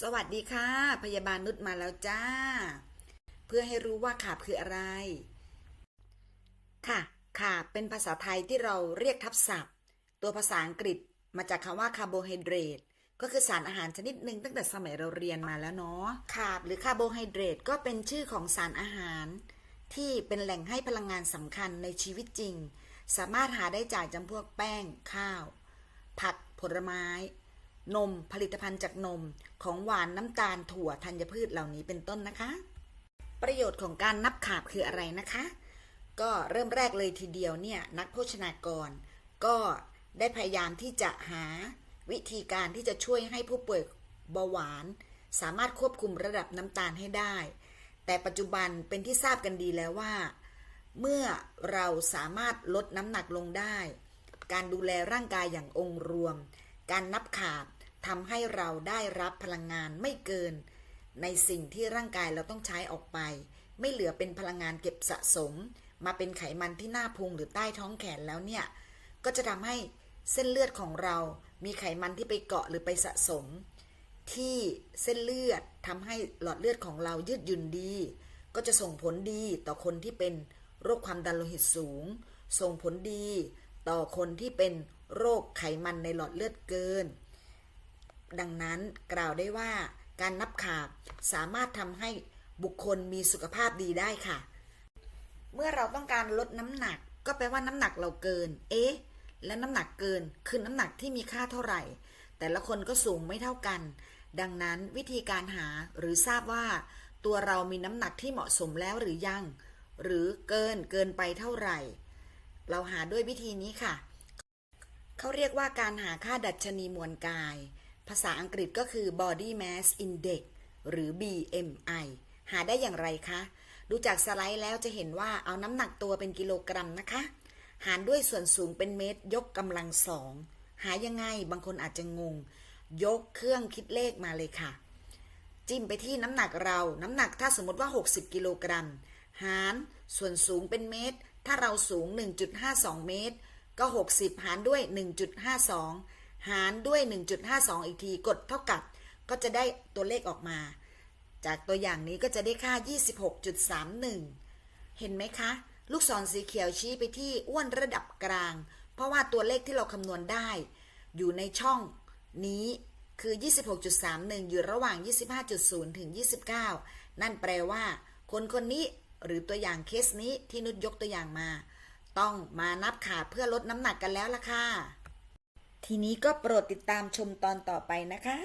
สวัสดีค่ะ พยาบาลนุชมาแล้วจ้า เพื่อให้รู้ว่าขาบคืออะไร ค่ะขาบเป็นภาษาไทยที่เราเรียกทับศัพท์ ตัวภาษาอังกฤษมาจากคำว่าคาร์โบไฮเดรตก็คือสารอาหารชนิดหนึ่งตั้งแต่สมัยเราเรียนมาแล้วเนาะขาบหรือคาร์โบไฮเดรตก็เป็นชื่อของสารอาหาร ที่เป็นแหล่งให้พลังงานสำคัญในชีวิตจริง สามารถหาได้จากจำพวกแป้ง ข้าว ผักผลไม้ นมผลิตภัณฑ์จากนมของหวานน้ำตาลถั่วธัญพืชเหล่านี้เป็นต้นนะคะ ประโยชน์ของการนับขาบคืออะไรนะคะ ก็เริ่มแรกเลยทีเดียวเนี่ยนักโภชนากร ก็ได้พยายามที่จะหาวิธีการที่จะช่วยให้ผู้ป่วยเบาหวาน สามารถควบคุมระดับน้ำตาลให้ได้ แต่ปัจจุบันเป็นที่ทราบกันดีแล้วว่า เมื่อเราสามารถลดน้ำหนักลงได้ การดูแลร่างกายอย่างองค์รวม การนับขาบทำให้เราได้รับพลังงานไม่เกิน ในสิ่งที่ร่างกายเราต้องใช้ออกไป ไม่เหลือเป็นพลังงานเก็บสะสม มาเป็นไขมันที่หน้าพุงหรือใต้ท้องแขนแล้วเนี่ย ก็จะทำให้เส้นเลือดของเรา มีไขมันที่ไปเกาะหรือไปสะสม ที่เส้นเลือดทำให้หลอดเลือดของเรายืดหยุ่นดี ก็จะส่งผลดีต่อคนที่เป็นโรคความดันโลหิตสูง ส่งผลดี ต่อคนที่เป็นโรคไขมันในหลอดเลือดเกิน ดังนั้นกล่าวได้ว่าการนับขาบสามารถทำให้บุคคลมีสุขภาพดีได้ค่ะ เมื่อเราต้องการลดน้ำหนัก ก็แปลว่าน้ำหนักเราเกิน เอ๊ะ และน้ำหนักเกินคือน้ำหนักที่มีค่าเท่าไหร่ แต่ละคนก็สูงไม่เท่ากัน ดังนั้นวิธีการหาหรือทราบว่า ตัวเรามีน้ำหนักที่เหมาะสมแล้วหรือยัง หรือเกินเกินไปเท่าไหร่ เราหาด้วยวิธีนี้ค่ะ เขาเรียกว่าการหาค่าดัชนีมวลกาย ภาษาอังกฤษก็คือ body mass index หรือ BMI หาได้อย่างไรคะ ดูจากสไลด์แล้วจะเห็นว่าเอาน้ำหนักตัวเป็นกิโลกรัมนะคะ หารด้วยส่วนสูงเป็นเมตร ยกกำลังสอง หายังไง บางคนอาจจะงง ยกเครื่องคิดเลขมาเลยค่ะ จิ้มไปที่น้ำหนักเรา น้ำหนักถ้าสมมติว่า 60 กิโลกรัม หารส่วนสูงเป็นเมตร ถ้าเราสูง 1.52 เมตร ก็ 60 หารด้วย 1.52 หารด้วย 1.52 อีกที กดเท่ากับ ก็จะได้ตัวเลขออกมา จากตัวอย่างนี้ก็จะได้ค่า 26.31 เห็นไหมคะ ลูกศรสีเขียวชี้ไปที่อ้วนระดับกลาง เพราะว่าตัวเลขที่เราคำนวณได้ อยู่ในช่องนี้คือ 26.31 อยู่ระหว่าง 25.0 ถึง 29 นั่นแปลว่า คนคนนี้ หรือตัวอย่างเคสนี้ที่นุชยกตัวอย่างมา ต้องมานับขาเพื่อลดน้ำหนักกันแล้วล่ะค่ะ ทีนี้ก็โปรดติดตามชมตอนต่อไปนะคะ